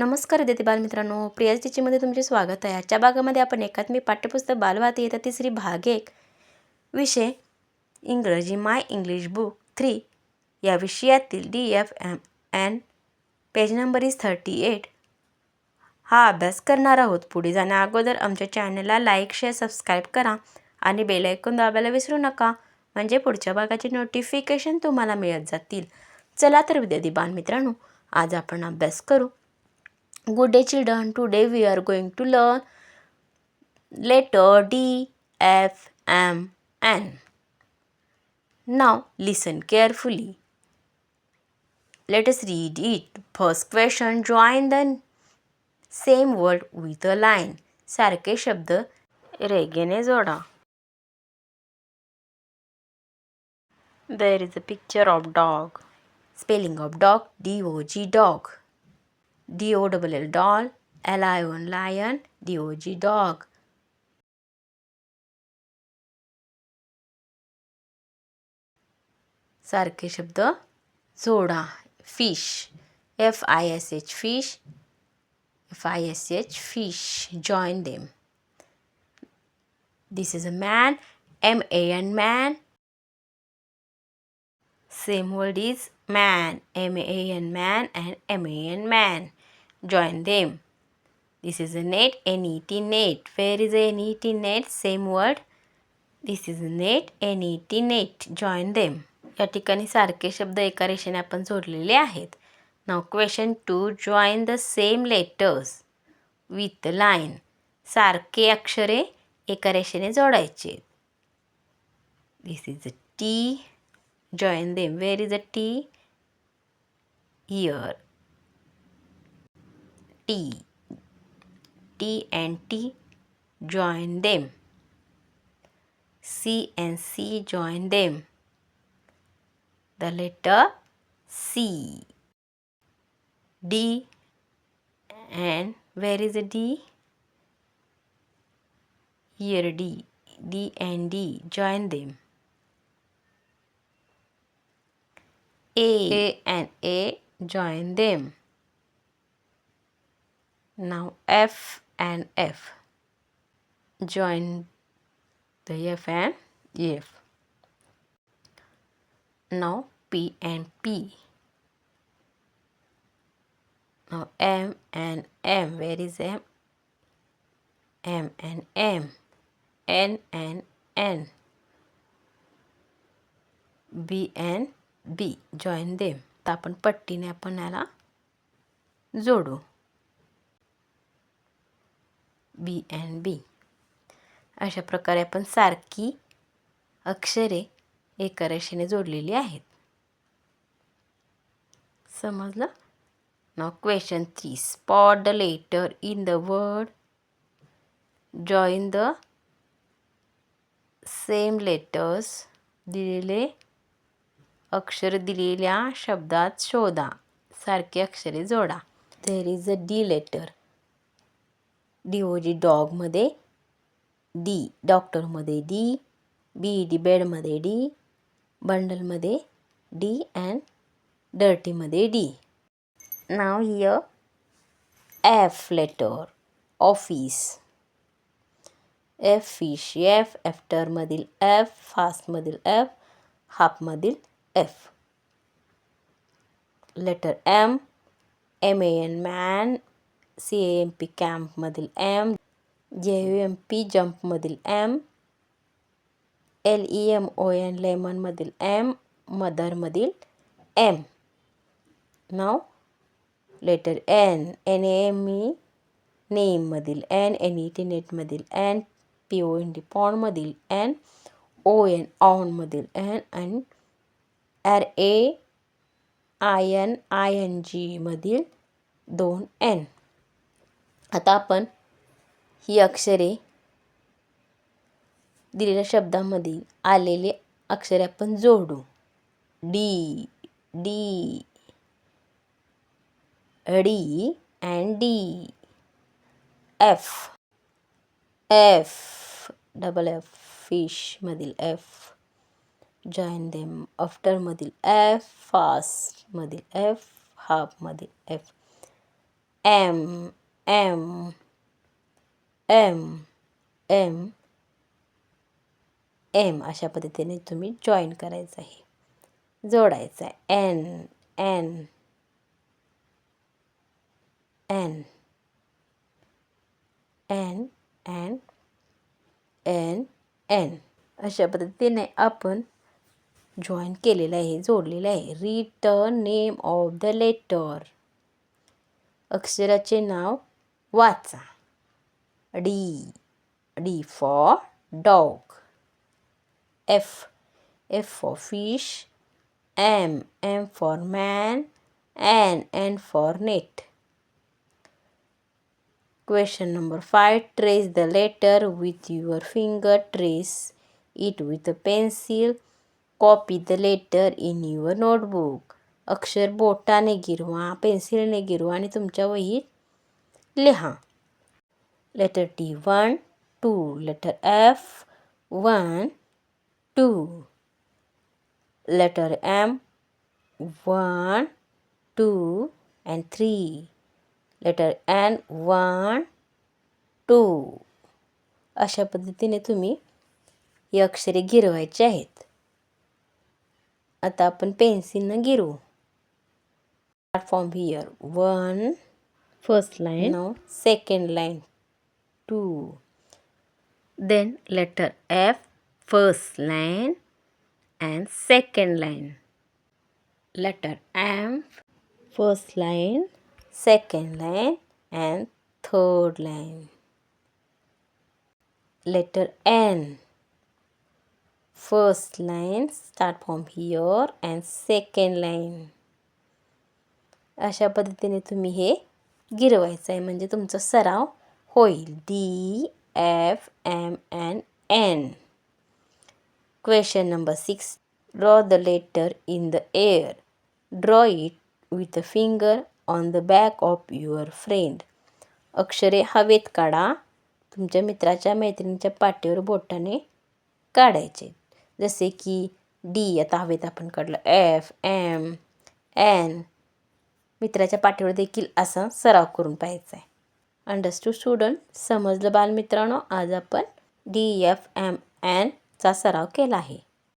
नमस्कार विद्यार्थी बालमित्रांनो. प्रियाज टीचीमध्ये तुमचे स्वागत आहे. आजच्या भागामध्ये आपण एकात्मिक पाठ्यपुस्तक बालभारती येतात तिसरी भाग एक. विषय इंग्रजी माय इंग्लिश बुक थ्री या विषयातील D F M N page number is thirty eight. हा अभ्यास करणार आहोत. पुढे जाण्या अगोदर आमच्या चॅनलला लाईक शेअर सबस्क्राईब करा आणि बेलायकून दाबायला विसरू नका. म्हणजे पुढच्या भागाचे नोटिफिकेशन तुम्हाला मिळत जातील. चला तर विद्यार्थी बालमित्रांनो आज आपण अभ्यास करू. Good day, children. Today we are going to learn letter D, F, M, N. Now listen carefully. Let us read it. First question Join the same word with a line. सारखे शब्द रेगेने जोडा. There is a picture of dog. Spelling of dog D O G dog. D O L L doll, L I O N lion, D O G dog. सारखे शब्द जोडा fish F I S H fish F I S H fish join them this is a man M A N man same word is man m a n man and m a n man Join them. This is a net, N-E-T net. Where is a N-E-T net? Same word. This is a net, N-E-T net. Join them. या ठिकाणी सारखे शब्द एका रेषेने आपण जोडलेले आहेत now question two join the same letters with line सारखे अक्षरे एका रेषेने जोडायचे this is a T join them where is a T here T. T and T join them. C and C join them. The letter C. D and where is the D? Here D. D and D join them. A and A join them. Now F and F. Join the F and F. Now P and P. Now M and M. Where is M? M and M. N and N. B and B. Join them. तर आपण पट्टीने आपण याला जोडू बी and बी. अशा प्रकारे आपण सारखी अक्षरे एका रेषेने जोडलेली आहेत. समजलं? Now question three spot the letter in the word join the same letters दिलेले अक्षर दिलेल्या शब्दात शोधा. सारखे अक्षरे जोडा. There is a D letter D O G डॉगमध्ये D डॉक्टरमध्ये डी बी डी बेडमध्ये डी बंडलमध्ये D and डर्टीमध्ये D now here F letter office F fish F एफ्टरमधील F फास्टमधील F हाफमधील F letter M M A N man C A M P कॅम्पमधील M J U M P जम्पमधील M L E M O N लेमनमधील M मदरमधील M. Now letter N N M E नेममधील N N E T नेटमधील N P O N D पॉनमधील N O N ऑनमधील N N R A I N I N जीमधील दोन एन. आता आपण ही अक्षरे दिलेल्या शब्दामध्ये आलेले अक्षरे आपण जोडू. D D D and D. F F double F फिशमधील F join them आफ्टरमधील एफ फास्टमधील F हाफमधील F M M M M M अशा पद्धतीने तुम्ही जॉईन करायचं आहे. जोडायचं आहे. N N N N N N N अशा पद्धतीने आपण जॉईन केलेलं आहे जोडलेलं आहे. Return name of the letter अक्षराचे नाव वाचा D D for dog F F for fish M M for man N N for net Question number 5 Trace the letter with your finger. Trace it with a pencil. Copy the letter in your notebook. अक्षर बोटाने गिरवा पेन्सिलने गिरवा आणि तुमच्या वहीत लिहा letter T one two letter F one two letter M one two and three letter N one two अशा पद्धतीने तुम्ही ही अक्षरे गिरवायची आहेत. आता आपण पेन्सिलनं गिरवू. From here one first line no second line two then letter F first line and second line letter M first line second line and third line letter n first line start from here and second line अशा पद्धतीने तुम्ही हे गिरवायचं आहे म्हणजे तुमचा सराव होईल. D F M N N question number six draw the letter in the air draw it with a finger on the back of your friend अक्षरे हवेत काढा. तुमच्या मित्राच्या मैत्रिणीच्या पाठीवर बोटाने काढायचे. जसे की डी आता हवेत आपण काढलं. एफ एम एन मित्राच्या पाठीवर देखील असा सराव करून पाहायचा आहे. अंडरस्टूड स्टुडंट समजलं बालमित्रांनो आज आपण डी एफ एम एनचा सराव केला आहे.